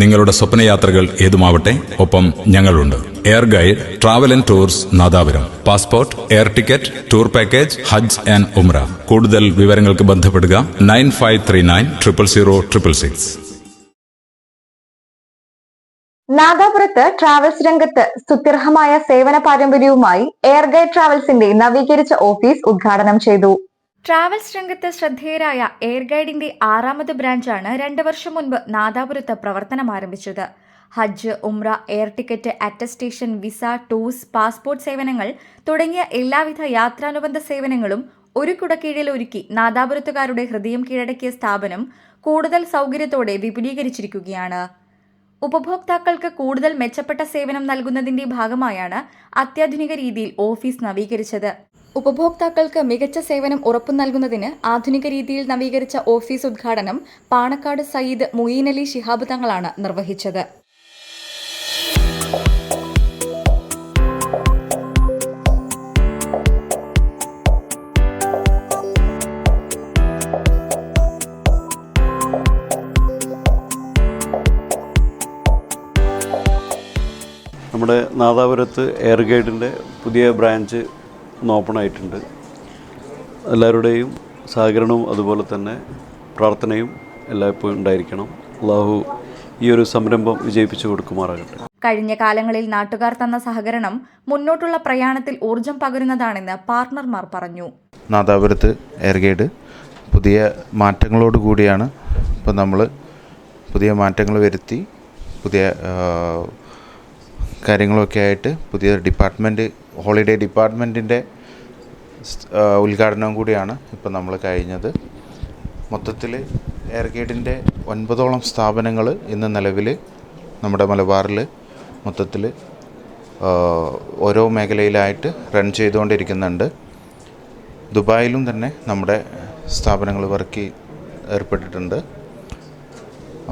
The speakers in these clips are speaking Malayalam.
നിങ്ങളുടെ സ്വപ്നയാത്രകൾ ഏതുമാവട്ടെ ഒപ്പം ഞങ്ങളുണ്ട്. Air guide travel and tours Nadapuram. Passport air ticket tour package Hajj and Umrah കൂടുതൽ വിവരങ്ങൾക്ക് ബന്ധപ്പെടുക nine five three nine triple zero triple six. നാദാപുരത്ത് travels രംഗത്ത് സുത്യർഹമായ സേവന പാരമ്പര്യവുമായി എയർ ഗൈഡ് ട്രാവൽസിന്റെ നവീകരിച്ച ഓഫീസ് ഉദ്ഘാടനം ചെയ്തു. ട്രാവൽസ് രംഗത്ത് ശ്രദ്ധേയരായ എയർ ഗൈഡിന്റെ ആറാമത് ബ്രാഞ്ചാണ് രണ്ട് വർഷം മുൻപ് നാദാപുരത്ത് പ്രവർത്തനം ആരംഭിച്ചത്. Hajj Umrah air ticket attestation visa tours passport സേവനങ്ങൾ തുടങ്ങിയ എല്ലാവിധ യാത്രാനുബന്ധ സേവനങ്ങളും ഒരു കുടക്കീഴിൽ ഒരുക്കി നാദാപുരത്തുകാരുടെ ഹൃദയം കീഴടക്കിയ സ്ഥാപനം കൂടുതൽ സൗകര്യത്തോടെ വിപുലീകരിച്ചിരിക്കുകയാണ്. ഉപഭോക്താക്കൾക്ക് കൂടുതൽ മെച്ചപ്പെട്ട സേവനം നൽകുന്നതിന്റെ ഭാഗമായാണ് അത്യാധുനിക രീതിയിൽ ഓഫീസ് നവീകരിച്ചത്. ഉപഭോക്താക്കൾക്ക് മികച്ച സേവനം ഉറപ്പു നൽകുന്നതിന് ആധുനിക രീതിയിൽ നവീകരിച്ച ഓഫീസ് ഉദ്ഘാടനം പാണക്കാട് സയ്യിദ് മുയീൻ അലി ശിഹാബ് തങ്ങളാണ് നിർവഹിച്ചത്. നമ്മുടെ നാദാപുരത്ത് എയർ ഗൈഡിന്റെ പുതിയ ബ്രാഞ്ച് ഒന്ന് ഓപ്പൺ ആയിട്ടുണ്ട്. എല്ലാവരുടെയും സഹകരണവും അതുപോലെ തന്നെ പ്രാർത്ഥനയും എല്ലായ്പ്പോഴും ഉണ്ടായിരിക്കണം. അള്ളാഹു ഈ ഒരു സംരംഭം വിജയിപ്പിച്ചു കൊടുക്കുമാറാകട്ടെ. കഴിഞ്ഞ കാലങ്ങളിൽ നാട്ടുകാർ തന്ന സഹകരണം മുന്നോട്ടുള്ള പ്രയാണത്തിൽ ഊർജം പകരുന്നതാണെന്ന് പാർട്ണർമാർ പറഞ്ഞു. നാദാപുരത്ത് എയർ ഗൈഡ് പുതിയ മാറ്റങ്ങളോട് കൂടിയാണ് ഇപ്പം നമ്മൾ പുതിയ മാറ്റങ്ങൾ വരുത്തി പുതിയ കാര്യങ്ങളൊക്കെ ആയിട്ട് പുതിയ ഡിപ്പാർട്ട്മെന്റ് ഹോളിഡേ ഡിപ്പാർട്ട്മെന്റിന്റെ ഉദ്ഘാടനം കൂടിയാണ് ഇപ്പം നമ്മൾ കഴിഞ്ഞത്. മൊത്തത്തിൽ എയർഗേഡിന്റെ ഒൻപതോളം സ്ഥാപനങ്ങൾ ഇന്ന് നിലവിൽ നമ്മുടെ മലബാറിൽ മൊത്തത്തിൽ ഓരോ മേഖലയിലായിട്ട് റൺ ചെയ്തുകൊണ്ടിരിക്കുന്നുണ്ട്. ദുബായിലും തന്നെ നമ്മുടെ സ്ഥാപനങ്ങൾ വർക്ക് ഏർപ്പെട്ടിട്ടുണ്ട്.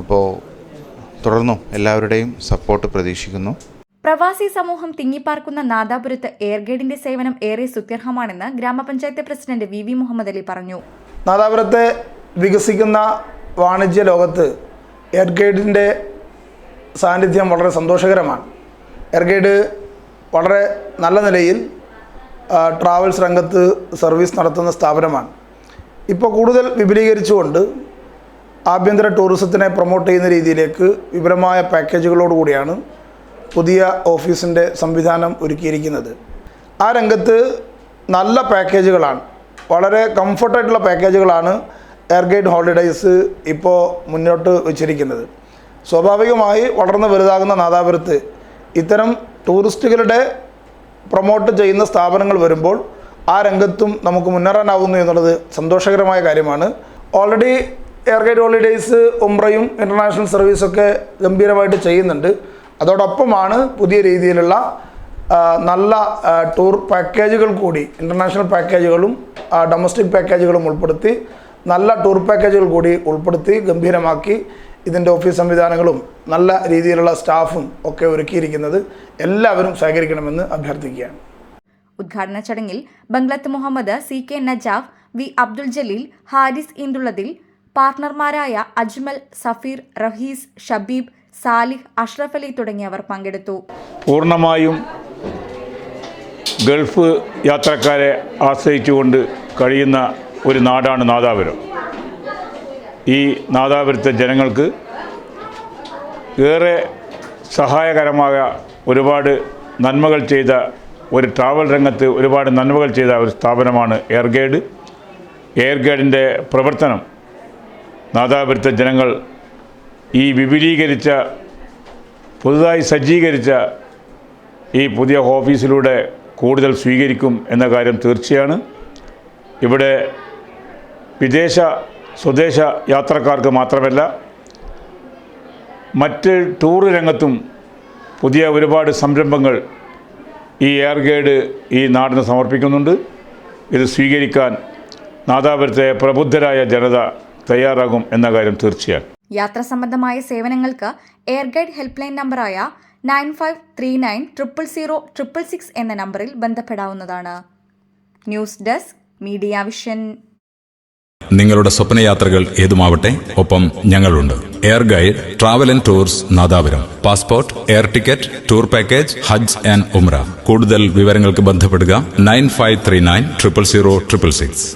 അപ്പോൾ തുടർന്നും എല്ലാവരുടെയും സപ്പോർട്ട് പ്രതീക്ഷിക്കുന്നു. പ്രവാസി സമൂഹം തിങ്ങിപ്പാർക്കുന്ന നാദാപുരത്ത് എയർഗൈഡിന്റെ സേവനം ഏറെ സുത്യർഹമാണെന്ന് ഗ്രാമപഞ്ചായത്ത് president V V Muhammad Ali പറഞ്ഞു. നാദാപുരത്തെ വികസിക്കുന്ന വാണിജ്യ ലോകത്ത് എയർഗൈഡിന്റെ സാന്നിധ്യം വളരെ സന്തോഷകരമാണ്. എയർഗൈഡ് വളരെ നല്ല നിലയിൽ ട്രാവൽസ് രംഗത്ത് സർവീസ് നടത്തുന്ന സ്ഥാപനമാണ്. ഇപ്പോൾ കൂടുതൽ വിപുലീകരിച്ചുകൊണ്ട് ആഭ്യന്തര ടൂറിസത്തിനെ പ്രൊമോട്ട് ചെയ്യുന്ന രീതിയിലേക്ക് വിപുലമായ പാക്കേജുകളോട് കൂടിയാണ് പുതിയ ഓഫീസിന്റെ സംവിധാനം ഒരുക്കിയിരിക്കുന്നത്. ആ രംഗത്ത് നല്ല പാക്കേജുകളാണ്. വളരെ കംഫർട്ടായിട്ടുള്ള പാക്കേജുകളാണ് എയർ ഗൈഡ് ഹോളിഡേയ്സ് ഇപ്പോൾ മുന്നോട്ട് വച്ചിരിക്കുന്നത്. സ്വാഭാവികമായി വളർന്നു വലുതാകുന്ന നാദാപുരത്ത് ഇത്തരം ടൂറിസ്റ്റുകളുടെ പ്രൊമോട്ട് ചെയ്യുന്ന സ്ഥാപനങ്ങൾ വരുമ്പോൾ ആ രംഗത്തും നമുക്ക് മുന്നേറാനാവുന്നു എന്നുള്ളത് സന്തോഷകരമായ കാര്യമാണ്. ഓൾറെഡി എയർ ഗൈഡ് ഹോളിഡേയ്സ് ഉംറയും ഇന്റർനാഷണൽ സർവീസൊക്കെ ഗംഭീരമായിട്ട് ചെയ്യുന്നുണ്ട്. അതോടൊപ്പമാണ് പുതിയ രീതിയിലുള്ള നല്ല ടൂർ പാക്കേജുകൾ കൂടി ഇന്റർനാഷണൽ പാക്കേജുകളും ഡൊമസ്റ്റിക് പാക്കേജുകളും ഉൾപ്പെടുത്തി നല്ല ടൂർ പാക്കേജുകൾ കൂടി ഉൾപ്പെടുത്തി ഗംഭീരമാക്കി ഇതിന്റെ ഓഫീസ് സംവിധാനങ്ങളും നല്ല രീതിയിലുള്ള സ്റ്റാഫും ഒക്കെ ഒരുക്കിയിരിക്കുന്നത് എല്ലാവരും സഹകരിക്കണമെന്ന് അഭ്യർത്ഥിക്കുകയാണ്. ഉദ്ഘാടന ചടങ്ങിൽ Banglath Muhammad C K Najaf V Abdul Jaleel Haris Eenthullathil പാർട്ണർമാരായ Ajmal Safeer Rahees Shabeeb Salih Ashraf Ali തുടങ്ങിയവർ പങ്കെടുത്തു. പൂർണമായും ഗൾഫ് യാത്രക്കാരെ ആശ്രയിച്ചുകൊണ്ട് കഴിയുന്ന ഒരു നാടാണ് നാദാപുരം. ഈ നാദാപുരത്തെ ജനങ്ങൾക്ക് ഏറെ സഹായകരമായ ഒരുപാട് നന്മകൾ ചെയ്ത ഒരു ട്രാവൽ രംഗത്ത് ഒരുപാട് നന്മകൾ ചെയ്ത ഒരു സ്ഥാപനമാണ് എയർ ഗൈഡ് എയർ ഗൈഡിന്റെ പ്രവർത്തനം നാദാപുരത്തെ ജനങ്ങൾ ഈ വിപുലീകരിച്ച പുതുതായി സജ്ജീകരിച്ച ഈ പുതിയ ഓഫീസിലൂടെ കൂടുതൽ സ്വീകരിക്കും എന്ന കാര്യം തീർച്ചയാണ്. ഇവിടെ വിദേശ സ്വദേശ യാത്രക്കാർക്ക് മാത്രമല്ല മറ്റ് ടൂർ രംഗത്തും പുതിയ ഒരുപാട് സംരംഭങ്ങൾ ഈ എയർ ഗൈഡ് ഈ നാടിന് സമർപ്പിക്കുന്നുണ്ട്. ഇത് സ്വീകരിക്കാൻ നാദാപുരത്തെ പ്രബുദ്ധരായ ജനത തയ്യാറാകും എന്ന കാര്യം തീർച്ചയാണ്. യാത്രാ സംബന്ധമായ സേവനങ്ങൾക്ക് എയർ ഗൈഡ് ഹെൽപ്പ് ലൈൻ നമ്പറായ nine five three nine triple zero triple six എന്ന നമ്പറിൽ ബന്ധപ്പെടാവുന്നതാണ്. News desk media vision. നിങ്ങളുടെ സ്വപ്നയാത്രകൾ ഏതുമാവട്ടെ ഒപ്പം ഞങ്ങളുണ്ട്. Air guide travel and tours Nadapuram. Passport air ticket tour package Hajj and Umrah കൂടുതൽ വിവരങ്ങൾക്ക് ബന്ധപ്പെടുക nine five three nine triple zero triple six.